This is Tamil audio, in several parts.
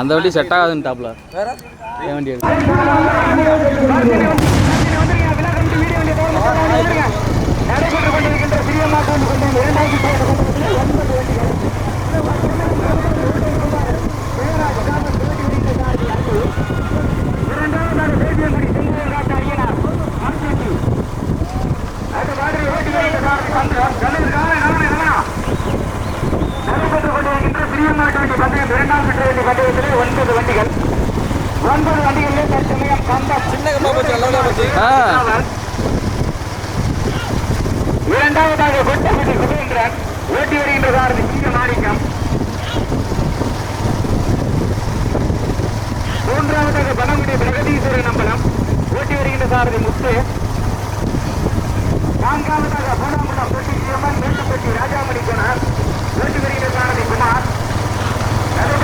அந்த வண்டி செட் ஆகாதுன்னு டாப்ல வேற என் வண்டி எடுத்து நடைபெற்றுக் கொண்டிருக்கின்ற சிறிய மாட்டு வந்து கொண்டு இரண்டாயிரத்தி இரண்டாவதாக தேசியங்குடி செங்கோல் காட்டு ஐயனார் மாட்டுவண்டி. அது மாதிரி ஓட்டி வருகிறார் சந்திரன். கண்ணூர் காலை கவனம் கவனம். நடைபெற்றுக் பந்தயம் இரண்டாம் பந்தயத்திலே ஒன்பது வண்டிகள். ஒன்பது வண்டிகளிலே தற்சமயம் இரண்டாவதாக கொட்டகுடி சுதேந்திரன் ஓட்டி வருகின்ற சாரதி சிங்க மாணிக்கம். மூன்றாவதாக பனங்குடி பிரகதீஸ்வரன் அம்பலம். ஓட்டி வருகின்ற சாரதி முத்து. நான்காவதாக பூனாம்பலம் பெட்டி சிவமன் மேட்டுப்பட்டி ராஜாமணி குணர் ஓட்டி வருகின்ற சாரதி குமார்.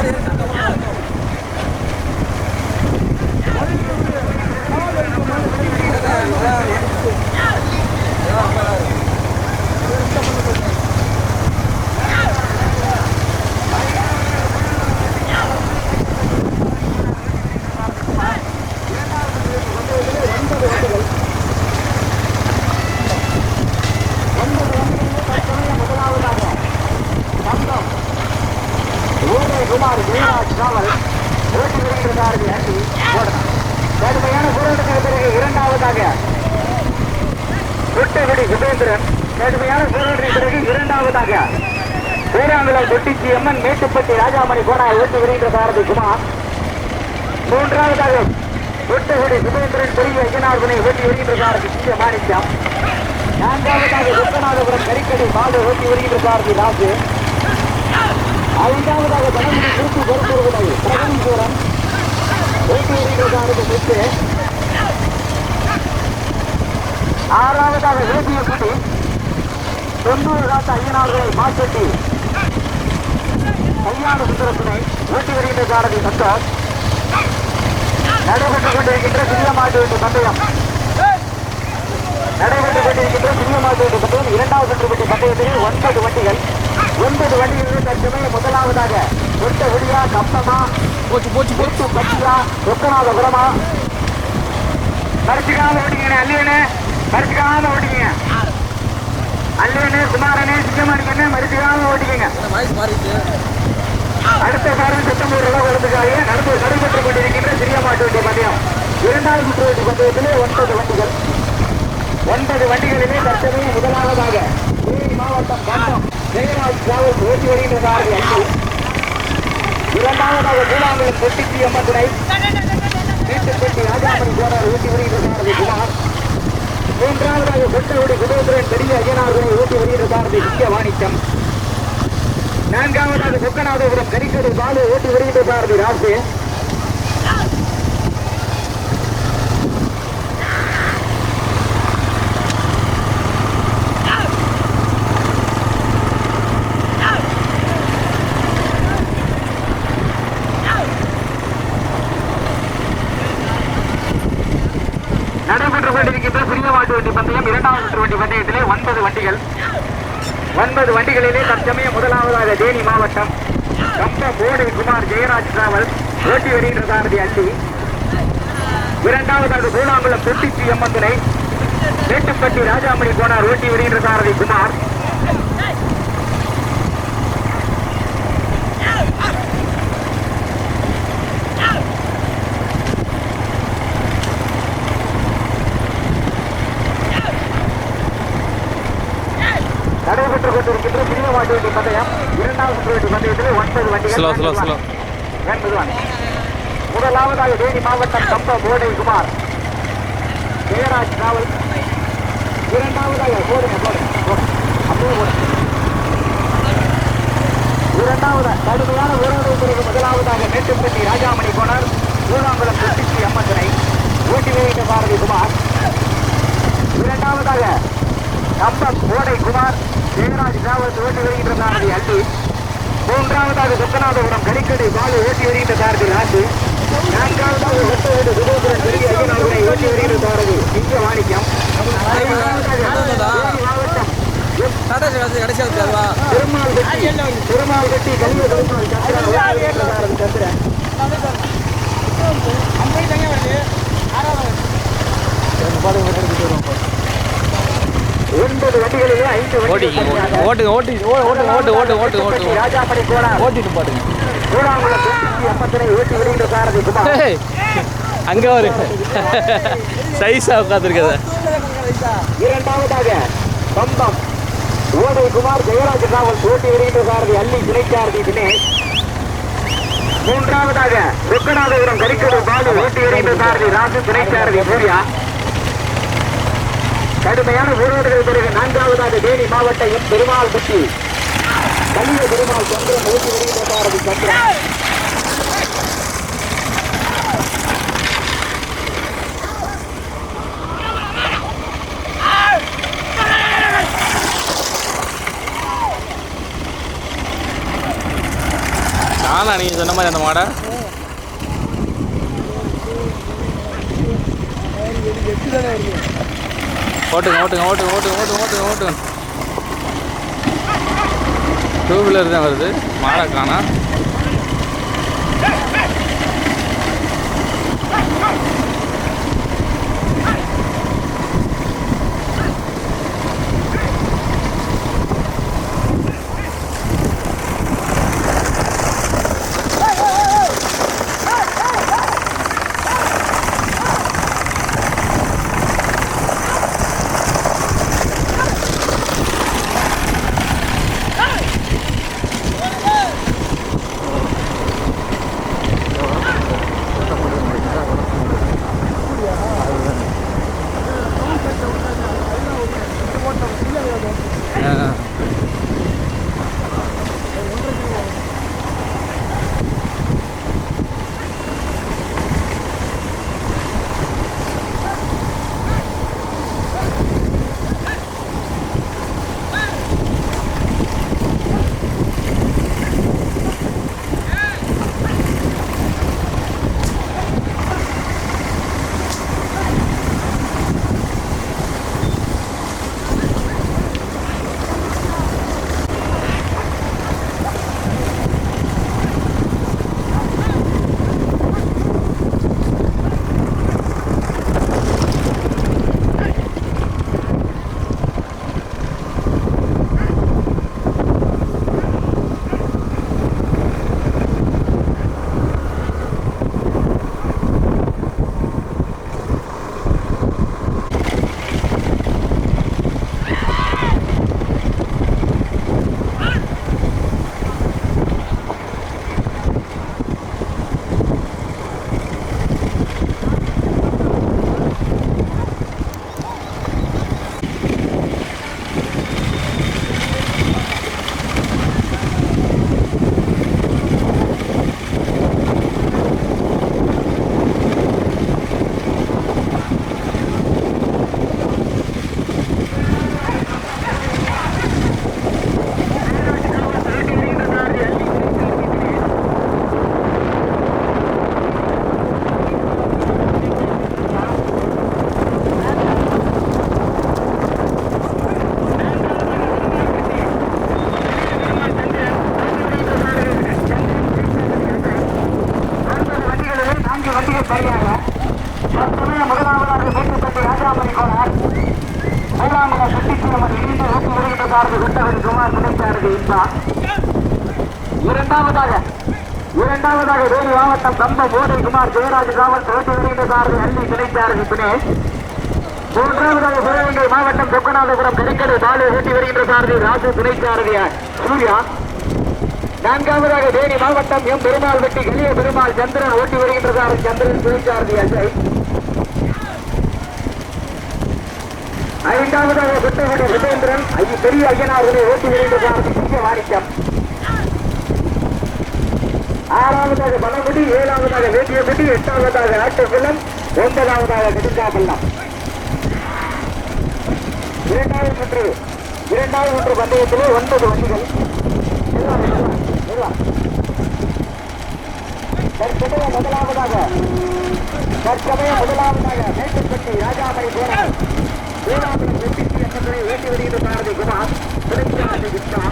பெரிய மாநில மன்றம் இரண்டாம் சுற்று மண்டலத்தில் ஒன்பது வண்டிகள் ஒன்பது வண்டிகளிலே தற்போது முதலாவதாக குமார் ஜெயராஜ் ராவல் ஓட்டி வருகிறார்கள் அணி ஓடலாம் கடுமையான போராட்டத்திற்கு பிறகு இரண்டாவதாக கொட்டகுடி சுபேந்திரன் கடுமையான போராட்டத்திற்கு பிறகு இரண்டாவதாக பேராங்குளம் தொட்டிச்சி எம்என் மேட்டுப்பட்டி ராஜாமணி கோனார் ஓட்டி வருகின்ற சாரதி குமார் மூன்றாவதாக கொட்டகுடி சுபேந்திரன் பெரிய ஐயனார்பனை ஓட்டி வருகின்ற சாரதி சிங்க நான்காவதாக விஸ்வநாதபுரம் கரிக்கடி மாடு ஓட்டி வருகின்ற சாரதி ராஜு. ஐந்தாவதாக தனமுடி திருச்சி பொறுப்புறுவதை பிரகதீஸ்வரன் ஓட்டி வருகின்ற சாரதி முத்து ஆறாவதாக வேதியக்குடி தொண்ணூறு காத்த ஐயனார்களை மாசட்டி கல்யாண சுந்தரத்தினை ஓட்டி வருகின்ற சாரதி சந்தோஷ். நடைபெற்றுக் கொண்டிருக்கின்ற சிறிய மாட்டு பந்தயம் நடைபெற்றுக் கொண்டிருக்கின்ற பந்தயம் இரண்டாவது சுற்று பெட்டி பந்தயத்தில் ஒன்பது வண்டிகள். ஒன்பது வண்டிகளில் தற்சமயம் முதலாவதாக சொந்த விடியா கப்பமா போச்சு போச்சு போச்சு. பச்சியா சொக்கநாதபுரமா பறிச்சுக்காம ஓட்டிங்கண்ணே அல்லியனே பறிச்சுக்காம ஓட்டிங்க அல்லியனே குமாரனே சிங்கமணிக்கண்ணே மறிச்சுக்காம ஓட்டிக்கங்க அடுத்த சாரம் செப்டம்பர் குளத்துக்காக நடந்து நடைபெற்றுக் கொண்டிருக்கின்ற சிறிய மாட்டு வண்டி பந்தயம். இரண்டாவது சுற்று வண்டி பந்தயத்திலே ஒன்பது வண்டிகள். ஒன்பது வண்டிகளிலே தற்போது முதலாவதாக தேனி மாவட்டம் கண்டம் ஜெயராஜ் டிராவல்ஸ் ஓட்டி வருகின்ற இரண்டாவதாக கூலாங்குளம் பொட்டிச்சி அம்மன் துணை மேட்டுப்பட்டி ராஜாமணி கோனார் ஊட்டி வருகின்ற குமார். மூன்றாவதாக கொட்டகுடி குபேந்திரன் பெரிய ஐயனார்களை ஊட்டி வருகின்ற சாரதி முக்கிய வாணிக்கம். நான்காவதாக சொக்கநாதபுரம் கரிக்கடை பாலு ஓட்டி வருகின்ற சாரதி ராசு. நடைபெற்றுக் கொண்டிருக்கின்ற சிறிய மாட்டு வண்டி பந்தயம் இரண்டாவது சுற்று வண்டி பந்தயத்திலே ஒன்பது வண்டிகள். ஒன்பது வண்டிகளிலே தற்சமயம் முதலாவதாக தேனி மாவட்டம். கம்ப போடு குமார் ஜெயராஜ் டிராவல் ஓட்டி வருகின்ற சாரதி அள்ளி. இரண்டாவதாக கூலாங்குளம் தொட்டிச்சி அம்மன் துணை மேட்டுப்பட்டி ராஜாமணி கோனார் ஓட்டி வருகின்ற சாரதி குமார் நடைபெற்றுக் கொண்டிருக்கின்ற சிறிய மாட்டு வண்டி பந்தயம். இரண்டாவது வண்டி பந்தயத்திலே ஒன்பது வண்டிகள் முதலாவதாக தேனி மாவட்டம் கம்ப போடை குமார் ஜெயராஜ் டிராவல் இரண்டாவதாக போடுங்க போடுங்க அப்படியே போடுங்க இரண்டாவது கடுமையான உறவு பிறகு முதலாவதாக மேட்டுப்பட்டி ராஜாமணி கோணர் மூலாங்குளம் சுட்டிச்சி அம்மந்தனை ஊட்டி வைத்த பாரதி குமார் இரண்டாவதாக கம்பம் கோடை குமார் ஜெயராஜ் ராவத் ஓட்டி வருகின்ற சாரதி அள்ளி மூன்றாவதாக சொக்கநாதபுரம் கடிக்கடி பாலு ஓட்டி வருகின்ற சாரதி ராசு நான்காவதாக ஒட்டவேடு சுதந்திரன் பெரிய ஐயனார்களை ஓட்டி வருகின்ற சாரதி. மாணிக்கம் ஐந்தாவதாக மாவட்டம் பெருமாள் கட்டி பெருமாள் கட்டி கல்வி பெருமாள் சந்திரன். சந்திரன். ஒன்பது வண்டிகளிலே ஐந்து ஓட்டி வண்டிகள் ஓட்டு ஓட்டு ஓட்டு ஓட்டு ஓட்டு ராஜாப்படி கோணம் ஓட்டிட்டு பாடுங்க கூடாங்குளம் ஐம்பத்தினை ஓட்டி வருகின்ற சாரதி குமார். அங்க ஒரு சைஸா உட்காந்துருக்கத இரண்டாவதாக பம்பம் ஓதை குமார் ஜெயராஜ் ராவல் ஓட்டி வருகின்ற சாரதி அள்ளி துணைச்சாரதி தினேஷ் மூன்றாவதாக சொக்கநாதபுரம் கரிக்கடு பாலு ஓட்டி வருகின்ற சாரதி ராசு துணைச்சாரதி சூர்யா. கடுமையான ஊழல்கள் பிறகு நான்காவதாக தேனி மாவட்ட எம் பெருமாள் பட்டி கலிய பெருமாள் சந்திரன் ஓட்டி வருகின்ற சாரதி சந்திரன் நானா நீங்க சொன்ன மாதிரி அந்த மாடை? ஓட்டுங்க ஓட்டுங்க ஓட்டுங்க ஓட்டுங்க ஓட்டுங்க ஓட்டுங்க ஓட்டுங்க. டூ வீலர் தான் வருது. மாடை காணா இரண்டாவதாக வேலி மாவட்டம் கம்பம் ஓதை ஜெயராஜ் ராவல் ஓட்டி வருகின்ற சாரதி அள்ளி கிடைத்தார்கள் தினேஷ் மூன்றாவதாக சிவகங்கை மாவட்டம் சொக்கநாதபுரம் கடிக்கடை பாலு ஊட்டி வருகின்ற சாரதி ராசு துணைச்சாரதி சூர்யா. நான்காவதாக தேனி மாவட்டம் எம் பெருமாள் வெட்டி கலிய பெருமாள் சந்திரன் ஓட்டி வருகின்ற சாரதி சந்திரன் துணிச்சாரதி அஜய் ஐந்தாவதாக சுத்தகுடி விஜேந்திரன் ஐ பெரிய ஐயனார்களை ஓட்டி வருகின்றதார் சிங்க மாணிக்கம். ஆறாவதாக பணமுடி ஏழாவதாக வேட்டியமுடி எட்டாவதாக ஆட்டக்குளம் ஒன்பதாவதாக கடுங்காப்பள்ளம் இரண்டாவது ஒன்று இரண்டாவது ஒன்று பந்தயத்திலே ஒன்பது வண்டிகள். தற்சமய முதலாவதாக தற்சமய முதலாவதாக மேட்டுப்பட்டி ராஜாமணி போனார் வேளாண்மை வெட்டிக்கு என்பதை வேண்டி வருகின்ற பாரதி குமார் துணைச்சாரதி விஷ்ணா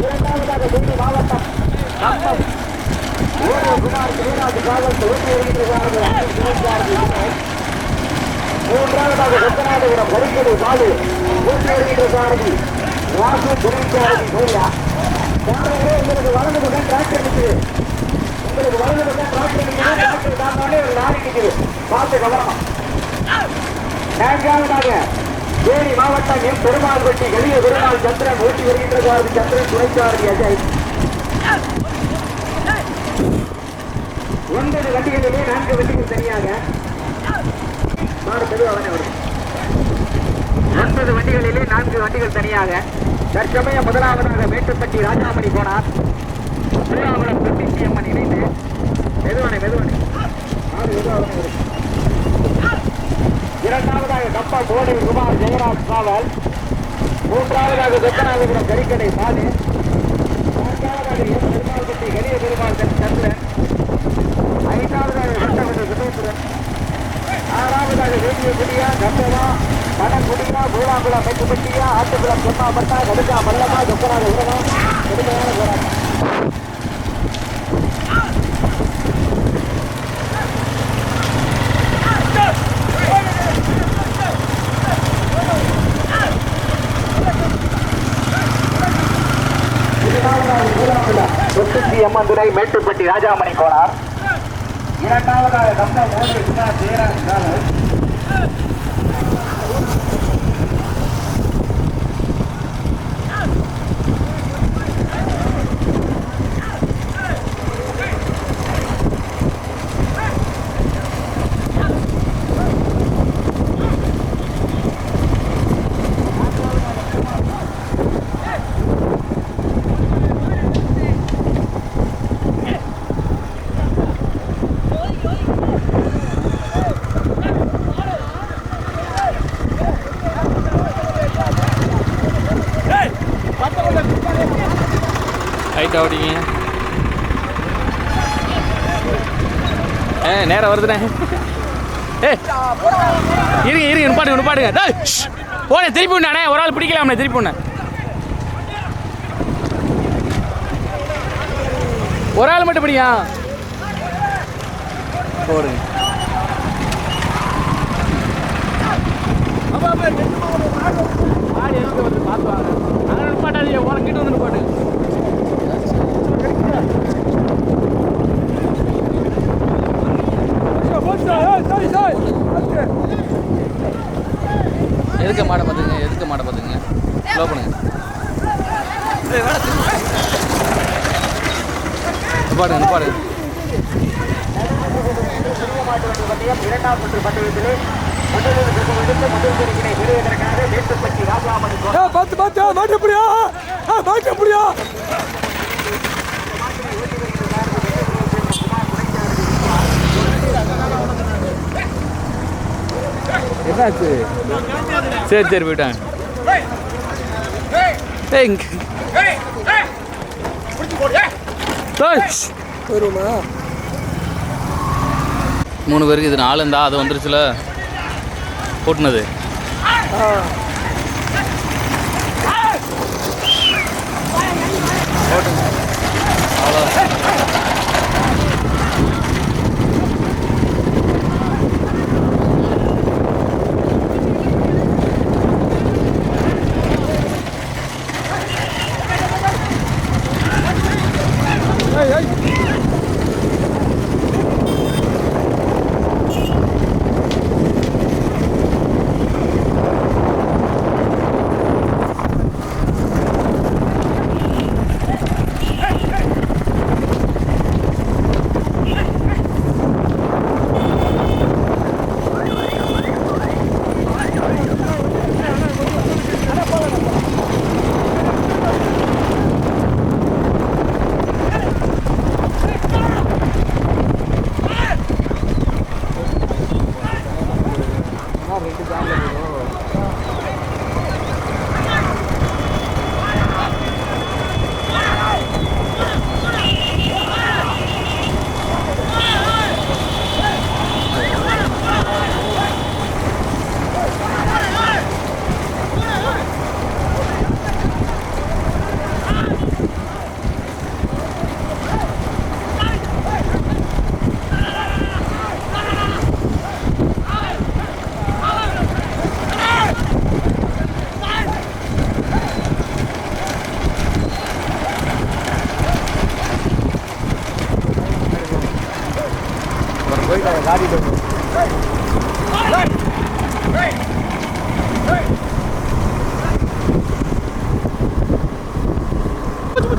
இரண்டாவதாக டெல்லி மாவட்டம் கம்பம் ஓரோ மூன்றாவதாக ரத்தநாதபுரம் கருக்கடை பாலு வேண்டி வருகின்ற சாரதி வாசு துணைச்சாரதி சூர்யா சாரதிகளே உங்களுக்கு வலது பக்கம் டிராக்டர் நிற்குது உங்களுக்கு வலது பக்கம் டிராக்டர் நிற்குது டிராக்டர் தாண்டாலே ஒரு லாரி நிற்குது பார்த்து கவனமா நான்காவதாக தேனி மாவட்டம் எம் பெருமாள்பட்டி எளிய பெருமாள் சந்திரன் ஓட்டி வருகின்ற சாரதி சந்திரன் துணைச்சாரதி அஜய் ஒன்பது வண்டிகளிலே நான்கு வண்டிகள் தனியாக. மாடு மெதுவாக வரும் ஒன்பது வண்டிகளிலே நான்கு வண்டிகள் தனியாக. தற்சமயம் முதலாவதாக மேட்டுப்பட்டி ராஜாமணி போனார். திருவாவளம் பெட்டி அம்மன் இணைந்து. மெதுவானே மெதுவானே. மாடு மெதுவாக வரும் இரண்டாவதாக கப்பா கோடை குமார் ஜெயராஜ் காவல். மூன்றாவதாக சொத்தநாதபுரம் கரிக்கடை பாலு பெரிய பெருமாள் தன் சந்திரன் ஐந்தாவதாக சட்டமன்ற சுதேந்திரன் ஆறாவதாக வேண்டிய குடியா கம்பவா மணக்குடியா பூலாங்குளம் மெட்டுப்பட்டியா ஆட்டுக்குளம் சொன்னாப்பட்டா கடுக்கா மல்லமா சொக்கநாத உரமா கடுமையான போராட்டம். மதுரை துறை மேட்டுப்பட்டி ராஜாமணி கோனார் இரண்டாவதாக கம்பம் மோடி குமார் ஜெயராஜ் காவல் ஹைட்டாக ஓடிங்க ஏ நேரம் வருதுண்ணே. ஏ இருங்க இருங்க நிப்பாட்டுங்க நிப்பாட்டுங்க போனே திருப்பி விண்ணாண்ணே ஒரு ஆள் பிடிக்கலாம்ண்ணே திருப்பி விண்ணே ஒரு ஆள் மட்டும் பிடியா போடுங்க ஆடு எதுக்கு வந்து பார்த்து வாங்க அதெல்லாம் நிப்பாட்டாதீங்க உனக்கிட்ட வந்து நிப்பாட்டு நிப்பாடுங்க நிப்பாடுங்க பந்தயம் இரண்டாம் சுற்று பந்தயத்திலே முதலில் எடுத்து முதல் பிரிவினை பெறுவதற்காக மேட்டுப்பட்டி ராஜாமணி பார்த்து பார்த்து மாட்ட என்னாச்சு? சரி சரி போயிட்டாங்க ஏய், வருமா மூணு பேருக்கு இது நாலு இருந்தா அது வந்துருச்சுல. கூட்டினது. அவ்வளோ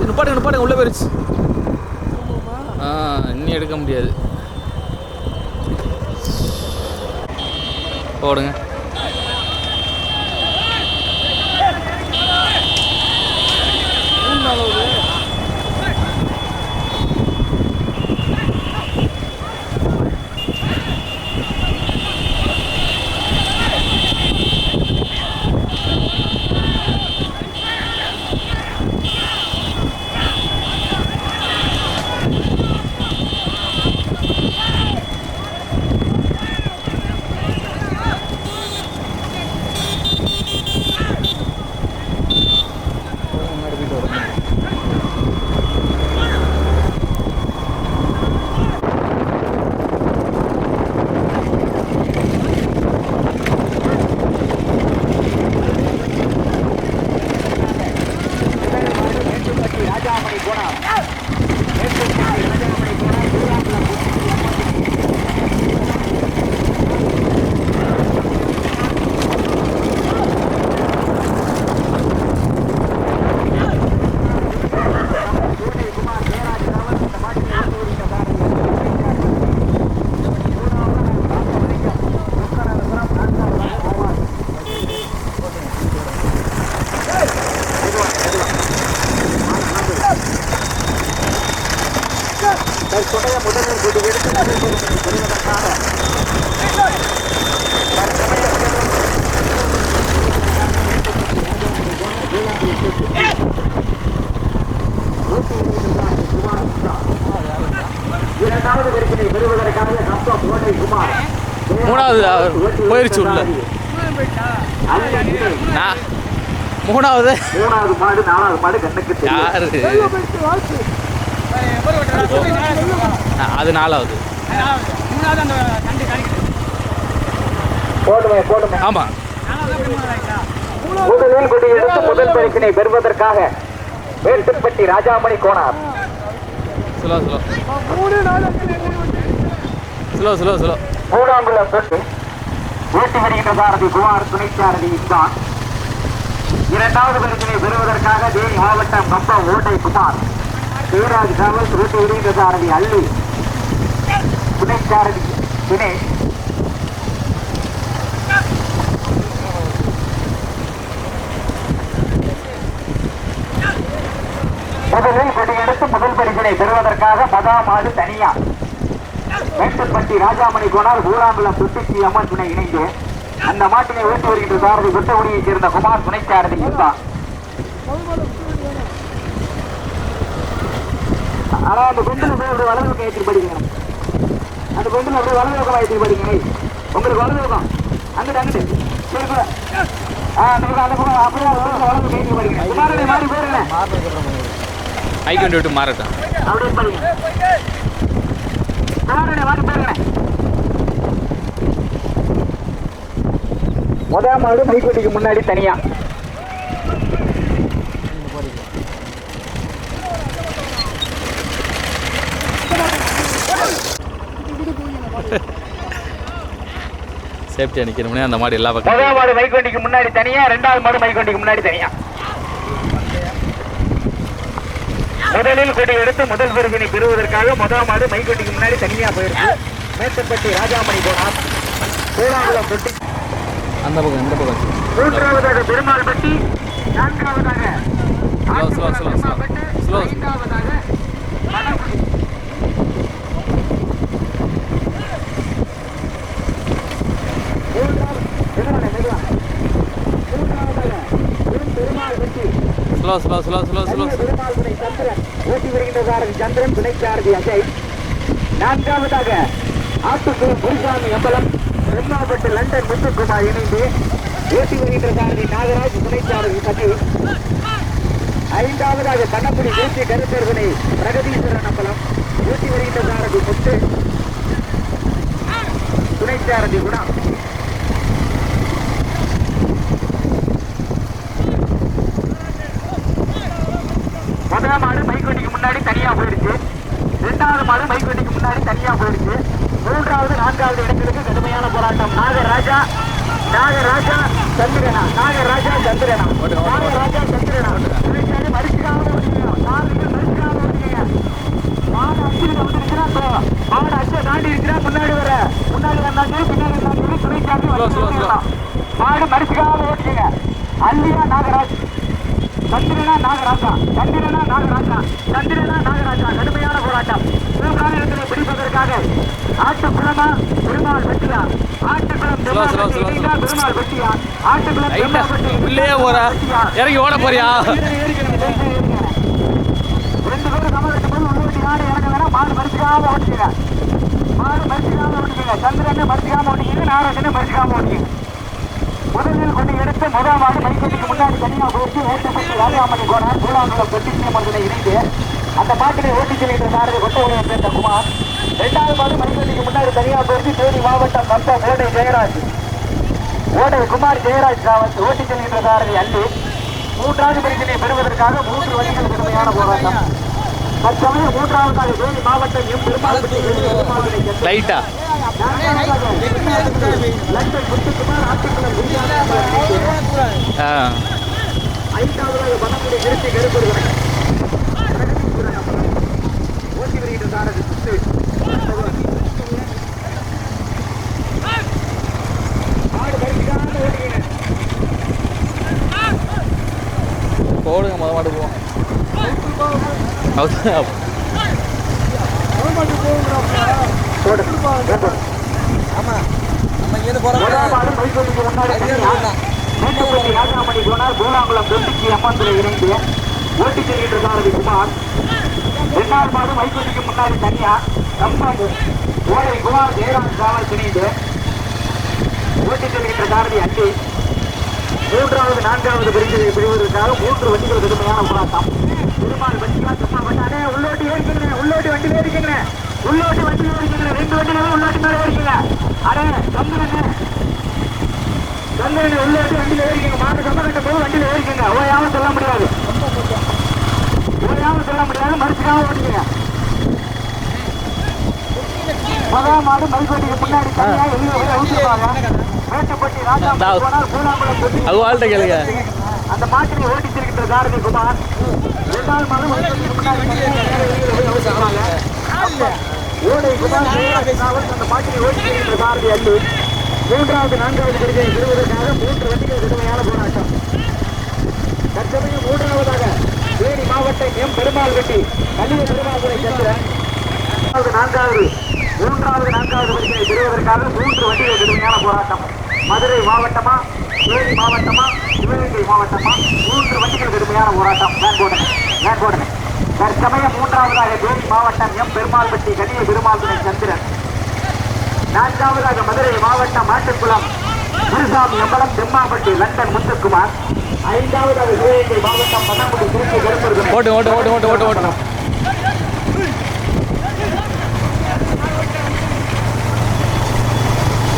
நிப்பாட்டுங்க நிப்பாட்டுங்க. உள்ளே போயிருச்சு. ஆ இன்னும் எடுக்க முடியாது. போடுங்க. அவர் போயிருச்சு உள்ள. மூணாவது. மூணாவது மாடு நாலாவது மாடு கண்ணுக்கு யாரு? அது நாலாவது. ஆமாம் முதலில் கொடி எடுத்து முதல் பரிசினை பெறுவதற்காக Vettupatti Rajamani Konar. Slow slow. Slow slow slow. Moodankulam பெற்று ஓட்டி வருகின்ற சாரதி குமார் துணை சாரதி இஸ்தான். இரண்டாவது பரிசினை பெறுவதற்காக தேனி மாவட்டம் கம்பம் ஓட்டை குமார் சிவராஜ் காவல் ஓட்டி வருகின்ற சாரதி அள்ளி. துணை சாரதி தினேஷ் முதலில் கொடியெடுத்து முதல் பரிசினை பெறுவதற்காக மதாமாடு தனியார். மேட்டுப்பட்டி ராஜாமணி கோனார் ஊராங்குளம் சுட்டிச்சி அம்மன் துணை இணைந்து அந்த மாட்டினை ஓட்டி வருகின்ற சாரதி குட்டகுடியைச் சேர்ந்த குமார் துணை சாரதி இருந்தா. ஆனா அந்த குண்டில் போய் அப்படி வலது பக்கம் ஏற்றி படிங்க. அந்த குண்டில் அப்படியே வலது பக்கம் ஏற்றி படிங்க உங்களுக்கு வலது பக்கம். அங்கிட்டு அங்கிட்டு. சரி கூட ஆ அந்த பக்கம் அந்த பக்கம் அப்படியே வலது பக்கம் ஏற்றி படிங்க. குமாரனை மாறி போயிருங்க ஐக்கு வண்டி விட்டு மாறட்டும். அப்படியே படிங்க. முதல் மாடு மைக்குட்டிக்கு முன்னாடி தனியா. சேஃப்டி அணிக்கணும்னே அந்த மாடு எல்லா பக்கம் முதல் மாடு மைக்கொண்டிக்கு முன்னாடி தனியா ரெண்டாவது மாடு மைக்கொண்டிக்கு முன்னாடி தனியா. முதலில் கொடி எடுத்து முதல் விருதினை பெறுவதற்காக முதலாம் ஆடு மைக்கொட்டிக்கு முன்னாடி தனியாக போயிருக்கு. மேச்சப்பட்டி ராஜாமணி போனார் கூடாங்குளம் பெட்டி அந்த பக்கம் இந்த பக்கம். மூன்றாவதாக பெருமாள் பட்டி நான்காவதாக ஐந்தாவதாக Slow, slow slow, slow, slow. ஐந்தாவதாக மணக்குடி. மூன்றாவது- எதிரொலி, துணை ஓட்டி வருகின்ற சாரதி சந்திரன் துணைச்சாரதி அஜய் நான்காவதாக ஆட்டுக்குளம் குருசாமி அம்பலம் பிரம்மாபட்டு லண்டன் முத்துக்குமார் இணைந்து ஓட்டி வருகின்ற சாரதி நாகராஜ் துணைச்சாரதி சதி ஐந்தாவதாக கண்ணப்புடி தேசிய கருத்தர் பிரகதீஸ்வரன் அம்பலம் ஓட்டி வருகின்ற சாரதி முத்து துணைச்சாரதி குணா முதல் மாடு மைக்கோட்டிக்கு முன்னாடி தனியாக போயிருக்கு. ரெண்டாவது மாடு மைக்கோட்டிக்கு முன்னாடி தனியாக போயிடுச்சு மூன்றாவது நான்காவது இடங்களுக்கு கடுமையான போராட்டம். நாகராஜா நாகராஜா சந்திரனா. நாகராஜா சந்திரனா. நாகராஜா சந்திரனா. இவங்க மறுக்கிறாங்க நாளைக்கு மறுக்கிறாங்க மாடு அச்சுல வந்துருச்சுன்னா இப்போ மாடு அச்சை தாண்டி இருக்கிறா முன்னாடி வர. முன்னாடி வந்தாங்க பின்னாடி வந்தாங்க துணைக்காக Slow, slow, மாடு மறுக்கிறாங்க ஓட்டுங்க அல்லியா நாகராஜ். சந்திரனா நாகராஜா சந்திரனா நாகராஜா சந்திரனா நாகராஜா கடுமையான போராட்டம். மூன்றாம் இடத்திலே பிடிப்பதற்காக ஆட்டுக்குளமா பெருமாள் வெட்டியா? ஆட்டுக்குளம் பெருமாள் வெட்டியா? ஆட்டுக்குளம் உள்ளே போறா. இறங்கி ஓட போறியா? ரெண்டு பேரும் போது உள்ளூட்டி நாடு இறங்க. வேணா மாடு மறிச்சுக்காம ஓட்டிங்க மாடு மறிச்சுக்காம ஓட்டிங்க சந்திரனை மறிச்சுக்காம ஓட்டிங்க நாராஜனை மறிச்சுக்காம ஓட்டிங்க முதலில் கொண்டு எடுத்து முதல் மாடு மைக்கோட்டுக்கு முன்னாடி தனியாக போயிட்டு ஓட்டப்பட்டு ராஜாமணி போனார் கூழாங்குளம் பெட்டிசியம் மருந்தனை இணைந்து அந்த பாட்டினை ஓட்டி செல்கின்ற சாரதி கொட்டவரையை சேர்ந்த குமார். இரண்டாவது மாடு மைக்கோட்டுக்கு முன்னாடி தனியாக போயிட்டு தேனி மாவட்டம் மொத்தம் ஓடை ஜெயராஜ். ஓடை குமார் ஜெயராஜ் ராவத் ஓட்டி செல்கின்ற சாரதி அள்ளி மூன்றாவது பரிசினை பெறுவதற்காக மூன்று வழிகள் கடுமையான போராட்டம். தற்சமயம் மூன்றாவதாக தேனி மாவட்டம் எம் பெருமாள் லைட்டா. ஓட்டி ஆடு போடுங்க முத மாட்டு போவோம் தனியா மேட்டுப்பட்டி ராஜாமணி போனார் பூலாங்குளம் தொட்டிக்கு அம்மன்துறை இணைந்து ஓட்டி செல்கின்ற சாரதி குமார். இரண்டாவது மாடு மைசூருக்கு முன்னாடி தனியா கம்பன் ஓடை குமார் ஜெயராஜ் டிராவல்ஸ் இணைந்து ஓட்டி செல்கின்ற சாரதி அள்ளி மூன்றாவது நான்காவது பரிசுகளை பெறுவதற்காக மூன்று வண்டிகள் கடுமையான போராட்டம். சும்மா பண்ணானே உள்ளோட்டி ஏறிக்கங்க உள்ளோட்டி வண்டியில ஏறிக்கங்க உள்ளோட்டி வண்டியில ஏறிக்கங்க ரெண்டு வண்டியில உள்ளோட்டி மேல ஏறிக்கங்க. அடே சந்திரனே சந்திரனே உள்ளோட்டி வண்டியில ஏறிக்கங்க. மாட்டு கட்ட போது வண்டியில ஏறிக்கங்க. ஓயாம சொல்ல முடியாது. ஓயாம சொல்ல முடியாது. மறுச்சுக்காம ஓட்டிக்கங்க. முதல் மாடு மைக்கோட்டிக்கு முன்னாடி தனியா வெளியே போய் அவுத்துருவாங்க மேட்டுப்பட்டி ராஜா போனார் பூலாங்குளம் தொட்டி. கேளுங்க. அந்த மாட்டினை ஓட்டி செல்கின்ற சாரதி குமார். இரண்டாவது மாதம் முன்னாடி ஓடை குமார் அந்த மாட்டினை ஓட்டி செல்கின்ற சாரதி அள்ளி. மூன்றாவது நான்காவது விருதை பெறுவதற்காக மூன்று வண்டிகள் கடுமையான போராட்டம். தற்சமயம் மூன்றாவதாக தேனி மாவட்டம் எம். பெருமாள் வெட்டி கல்லூரி பெருமாள்துறை சந்திரன் மூன்றாவது நான்காவது மூன்றாவது நான்காவது வரிசையை பெறுவதற்காக மூன்று வண்டிகள் கடுமையான போராட்டம். மதுரை மாவட்டமா தேனி மாவட்டமா சிவகங்கை மாவட்டமா மூன்று வண்டிகள் கடுமையான போராட்டம். மேற்கோடனை மேற்கோடனை தற்சமயம் மூன்றாவதாக தேனி மாவட்டம் எம். பெருமாள்பட்டி கலிய பெருமாள்துறை சந்திரன். நான்காவதாக மதுரை மாவட்டம் மாட்டுக்குளம் குருசாமி அம்பலம் தெம்மாம்பட்டி லண்டன் முத்துக்குமார். ஐந்தாவதாக சிவகங்கை மாவட்டம் பன்னமுடி திருச்சி கருப்பர்கள் ஓட்டு ஓட்டு ஓட்டு ஓட்டு ஓட்டு ஓட்டு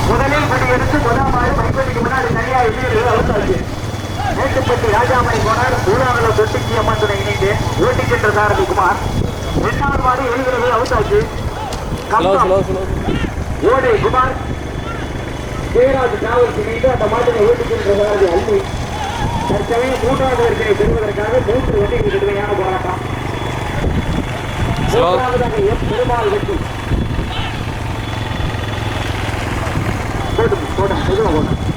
முதலில் படி எடுத்து முதல் மாடு பைப்பட்டிக்கு முன்னாடி தனியா இருந்து அவசாச்சு மேட்டுப்பட்டி ராஜாமணி போனார். ஊராங்கல தொட்டிக்கு அம்மன் துணை இணைந்து ஓட்டி சென்ற சாரதி குமார். இரண்டாவது மாடு எழுகிறது ஸ்லோ ஓடை குமார். ஜெயராஜ் டிராவல்ஸ் இணைந்து அந்த மாட்டினை ஓட்டி சென்ற சாரதி அள்ளி. தற்சமயம் மூன்றாவது வரிசையை பெறுவதற்காக மூன்று வண்டிகள் கடுமையான போராட்டம். மூன்றாவதாக எம். பெருமாள் வெற்றி. போடும் போடும் மெதுவா போடும்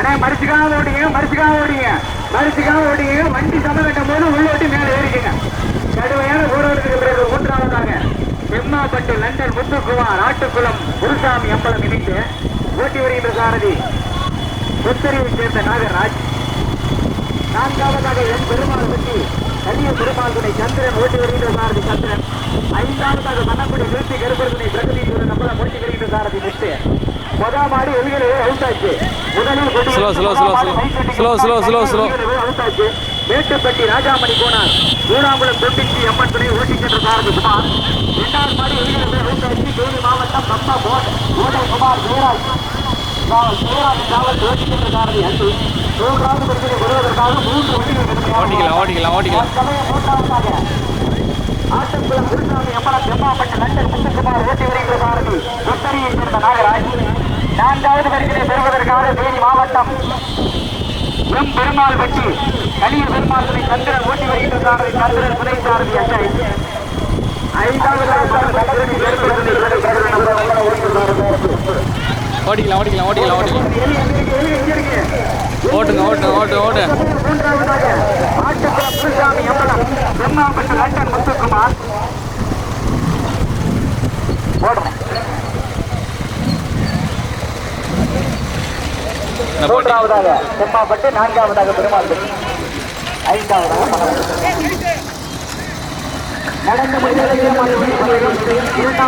அண்ணே மறிச்சுக்காக ஓடிங்க மறிச்சுக்காக ஓடிங்க. மறிச்சுக்காக ஓடிங்க. வண்டி சமகட்டும் போது உள்ளோட்டி மேலே ஏறிக்கங்க. கடுமையான ஊரோட்டத்துக்கு பிறகு மூன்றாவதாக பெம்மாப்பட்டு லண்டன் முத்துக்குமார் ஆட்டுக்குளம் குருசாமி அம்பலம் இணைந்து ஓட்டி வருகின்ற சாரதி. புத்தரியை சேர்ந்த நாகராஜ். நான்காவதாக எம் பெருமாள் பற்றி கரிய பெருமாள் துணை சந்திரன் ஓட்டி வருகின்ற சாரதி சந்திரன். ஐந்தாவதாக மன்னக்குடி நிறுத்தி கருப்பருதுனை பிரகதி நம்மள ஓட்டி வருகின்ற சாரதி முத்து முதல் மாடி வெளியிலே அவுட் ஆச்சு முதலில் slow. Slow, slow, slow, slow. Out ஆச்சு மேட்டுப்பட்டி ராஜாமணி கோனார் மூணாங்குளம் தொட்டிச்சி அம்மன் துணை ஓட்டி சென்ற சாரதி குமார் இரண்டாவது மாடி வெளியிலே அவுட் ஆச்சு தேனி மாவட்டம் பப்பா போட் ஓடை குமார் ஜெயராஜ். ஜெயராஜ் காவல் ஓட்டி சென்ற சாரதி அன்பு. மூன்றாவது பரிசனை பெறுவதற்காக மூன்று வண்டிகள் ஓட்டிக்கலாம் ஓட்டிக்கலாம் ஓட்டிக்கலாம். மூன்றாவதாக. குருசாமி தெம்மாப்பட்ட முத்துக்குமார் ஓட்டி வருகின்ற சாரதி. கொத்தரியை சேர்ந்த நாகராஜ். நான்காவது பரிசினை பெறுவதற்காக தேனி மாவட்டம் எம் பெருமாள் வெட்டி கலிய பெருமாள் துணை சந்திரன் ஓட்டி வருகின்ற சாரதி சந்திரன் துணை சாரதி பெறுவதற்கு ஓட்டிக்கலாம் ஓட்டிக்கலாம் ஓட்டிக்கலாம் ஓட்டிக்கலாம். ஓட்டுங்க ஓட்டுங்க ஓட்டு ஓட்டு. மூன்றாவதாக ஆட்டக்குளம் குருசாமி அம்மனம் தெம்மாப்பட்ட லண்டன் முத்துக்குமார். ஓடுறேன் இந்த போட்டி மூன்றாவதாக செம்மாப்பட்டு நான்காவதாக பெருமாள் ஐந்தாவதாக மணவன். நடந்த